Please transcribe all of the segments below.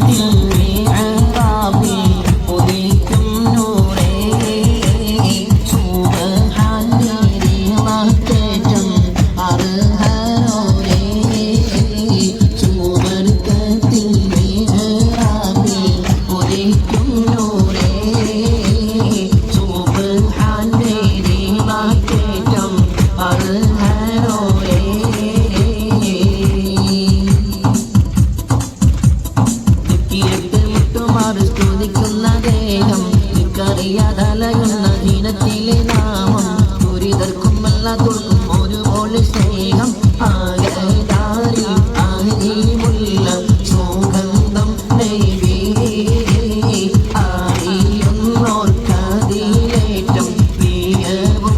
Thank you. അതലയുന്ന ദിനത്തിലെ നാമം ദുരിതർക്കും അല്ലാത്തുൾക്കും ഒരുപോലെ സ്നേഹം ആകരി ആരിമുള്ള സുഗന്ധം ആയിയൊന്നോർക്കതിലേറ്റം പ്രിയവും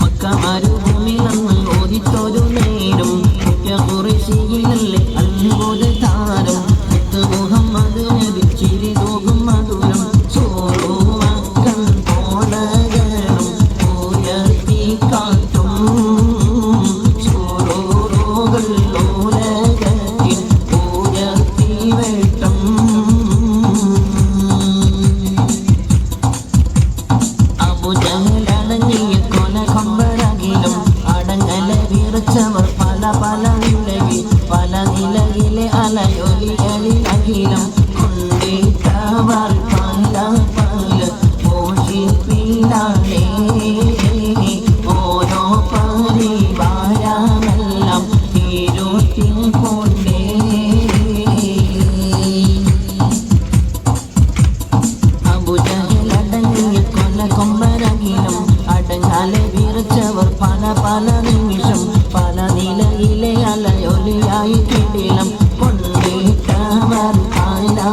മക്ക മരുഭൂമി നെഞ്ചിലെ അത്ഭുത താരം എട്ട് മുഹമ്മദ് ലഭിച്ചിരി നോക്കും മധുരം ചോറുമക്കൾ പോടകണം ഉയർത്തി കാട്ടും ചോറോകൾ ഉലകത്തിൽ ഉയർത്തി വെട്ടം. അബുജം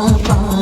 Oh.